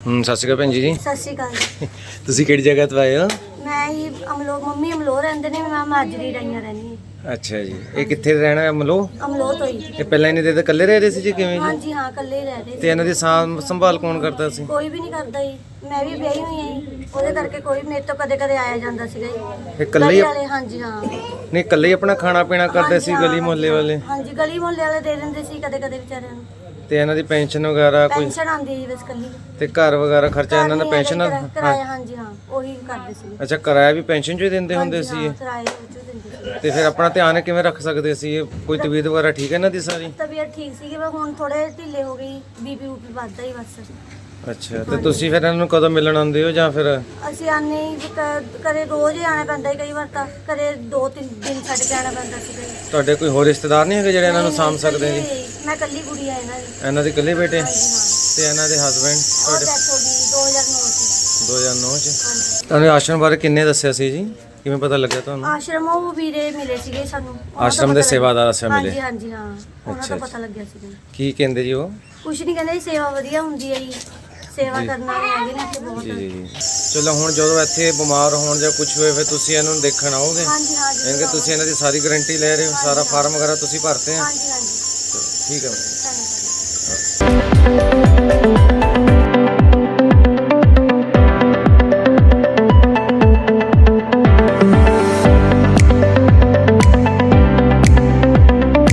ਹੂੰ ਸਤਿ ਸ਼੍ਰੀ ਅਕਾਲ ਭੈਣ ਜੀ। ਜੀ ਸਤਿ ਸ਼੍ਰੀ ਅਕਾਲ ਜੀ। ਤੁਸੀਂ ਕਿਹੜੀ ਜਗ੍ਹਾ ਤੋਂ ਆਏ ਹੋ? ਮੈਂ ਹੀ ਅਮਲੋ ਮੰਮੀ ਅਮਲੋ ਰਹਿੰਦੇ ਨੇ ਮੈਂ ਮਾਜਰੀ ਰਹੀਆਂ ਰਹਿੰਦੀ ਅੱਛਾ ਜੀ। ਇਹ ਕਿੱਥੇ ਰਹਿਣਾ ਹੈ ਮਲੋ ਅਮਲੋ ਤੋਂ ਹੀ ਇਹ ਪਹਿਲਾਂ ਇਹਨੇ ਦੇ ਇਕੱਲੇ ਰਹਿ ਰਹੇ ਸੀ ਜੀ ਕਿਵੇਂ? ਜੀ ਹਾਂਜੀ ਹਾਂ ਇਕੱਲੇ ਹੀ ਰਹਿ ਰਹੇ ਤੇ ਇਹਨਾਂ ਦੀ ਸਾਂਭ ਸੰਭਾਲ ਕੌਣ ਕਰਦਾ ਸੀ? ਕੋਈ ਵੀ ਨਹੀਂ ਕਰਦਾ ਜੀ। ਮੈਂ ਵੀ ਵਿਆਹੀ ਹੋਈ ਹਾਂ ਜੀ। ਉਹਦੇ ਕਰਕੇ ਕੋਈ ਮੇਰੇ ਤੋਂ ਕਦੇ ਕਦੇ ਆਇਆ ਜਾਂਦਾ ਸੀਗਾ ਜੀ। ਇਹ ਇਕੱਲੇ ਹੀ ਗਲੀ ਵਾਲੇ ਹਾਂਜੀ ਹਾਂ। ਨਹੀਂ ਇਕੱਲੇ ਹੀ ਆਪਣਾ ਖਾਣਾ ਪੀਣਾ ਕਰਦੇ ਸੀ ਹਾਂਜੀ, ਹਾਂ, ਗਲੀ ਮੁਹੱਲੇ ਵਾਲੇ? ਹਾਂਜੀ ਗਲੀ ਮੁਹੱਲੇ ਵਾਲੇ ਦੇ ਦਿੰਦੇ ਸੀ ਕਦੇ ਕਦੇ ਵਿਚਾਰਿਆਂ ਨੂੰ। ਤੇ ਇਹਨਾਂ ਦੀ ਪੈਨਸ਼ਨ ਵਗੈਰਾ ਕੋਈ? ਪੈਨਸ਼ਨ ਆਉਂਦੀ ਹੈ ਜੀ ਬਸ ਕੱਲੀ। ਤੇ ਘਰ ਵਗੈਰਾ ਖਰਚਾ ਇਹਨਾਂ ਦਾ ਪੈਨਸ਼ਨ ਕਿਰਾਇਆ, ਹਾਂਜੀ ਹਾਂ ਉਹੀ ਕਰਦੇ ਸੀ। ਅੱਛਾ ਕਿਰਾਇਆ ਵੀ ਪੈਨਸ਼ਨ ਚੋਂ ਹੀ ਦਿੰਦੇ ਹੁੰਦੇ ਸੀ? ਇਹ? ਕਿਰਾਏ ਵਿੱਚੋਂ ਦਿੰਦੇ ਸੀ। ਤੇ ਫਿਰ ਆਪਣਾ ਧਿਆਨ ਕਿਵੇਂ ਰੱਖ ਸਕਦੇ ਸੀ? ਇਹ ਕੋਈ ਤਬੀਅਤ ਵਗੈਰਾ ਠੀਕ ਹੈ ਇਹਨਾਂ ਦੀ ਸਾਰੀ? ਤਬੀਅਤ ਠੀਕ ਸੀਗੀ ਪਰ ਹੁਣ ਥੋੜੇ ਢਿੱਲੇ ਹੋ ਗਈ ਬੀਪੀ ਉਪੀ ਵੱਧਦਾ ਹੀ ਬਸ। ਅੱਛਾ ਤੇ ਤੁਸੀਂ ਫਿਰ ਇਹਨਾਂ ਨੂੰ ਕਦੋਂ ਮਿਲਣ ਆਉਂਦੇ ਹੋ ਜਾਂ ਫਿਰ? ਅਸੀਂ ਆਨੇ ਹੀ ਕ- ਕਦੇ ਰੋਜ਼ ਹੀ ਆਣਾ ਪੈਂਦਾ ਸੀ ਕਈ ਵਾਰ ਤਾਂ ਕਦੇ ਦੋ ਤਿੰਨ ਦਿਨ ਛੱਡ ਕੇ ਆਣਾ ਪੈਂਦਾ ਸੀ। ਕਈ ਤੁਹਾਡੇ ਕੋਈ ਹੋਰ ਰਿਸ਼ਤੇਦਾਰ ਨਹੀਂ ਹੈਗੇ ਜਿਹੜੇ ਇਹਨਾਂ ਨੂੰ ਸਾਂਭ ਸਕਦੇ ਜੀ? ਮੈਂ ਇਕੱਲੀ ਕੁੜੀ ਆ ਇਹਨਾਂ ਦੀ। ਇਹਨਾਂ ਦੇ ਇਕੱਲੇ ਬੇਟੇ? ਹਾਂਜੀ ਹਾਂ। ਤੇ ਇਹਨਾਂ ਦੇ ਹਸਬੰਡ ਉਹ ਤੁਹਾਡੇ ਡੈਥ ਹੋ ਗਈ 2009 ਚ। 2009 ਚ? ਹਾਂਜੀ। ਤੁਹਾਨੂੰ ਆਸ਼ਰਮ ਬਾਰੇ ਕਿੰਨੇ ਦੱਸਿਆ ਸੀ ਜੀ? ਕਿਵੇਂ ਪਤਾ ਲੱਗਿਆ ਤੁਹਾਨੂੰ? ਆਸ਼ਰਮ ਉਹ ਵੀਰੇ ਮਿਲੇ ਸੀਗੇ ਸਾਨੂੰ। ਉਹਨਾਂ ਤੋਂ ਆਸ਼ਰਮ ਦੇ ਪਤਾ ਸੇਵਾਦਾਰ ਅੱਛਾ ਮਿਲੇ। ਹਾਂਜੀ ਹਾਂਜੀ ਹਾਂ। ਉਹਨਾਂ ਅੱਛਾ, ਤੋਂ ਪਤਾ ਲੱਗਿਆ ਸੀਗਾ। ਕੀ ਕਹਿੰਦੇ ਜੀ ਉਹ? ਕੁਛ ਨਹੀਂ ਕਹਿੰਦੇ ਜੀ, ਸੇਵਾ ਵਧੀਆ ਹੁੰਦੀ ਹੈ ਜੀ। ਸੇਵਾ ਕਰਨ ਵਾਲੇ ਹੈਗੇ ਨੇ ਇੱਥੇ ਬਹੁਤ। ਜੀ ਜੀ। ਜੀ ਚਲੋ ਹੁਣ ਜਦੋਂ ਇੱਥੇ ਬਿਮਾਰ ਹੋਣ ਜਾਂ ਕੁਝ ਹੋਏ ਫਿਰ ਤੁਸੀਂ ਇਹਨਾਂ ਨੂੰ ਦੇਖਣ ਆਓਗੇ? ਹਾਂਜੀ ਹਾਂਜੀ ਕਿ ਤੁਸੀਂ ਇਹਨਾਂ ਦੀ ਸਾਰੀ ਗਾਰੰਟੀ ਲੈ ਰਹੇ ਹੋ ਸਾਰਾ ਫਾਰਮ ਵਗੈਰਾ ਤੁਸੀਂ ਭਰਤੇ ਆ? ਹਾਂਜੀ ਹਾਂਜੀ। ਠੀਕ ਹੈ ਧੰਨਵਾਦ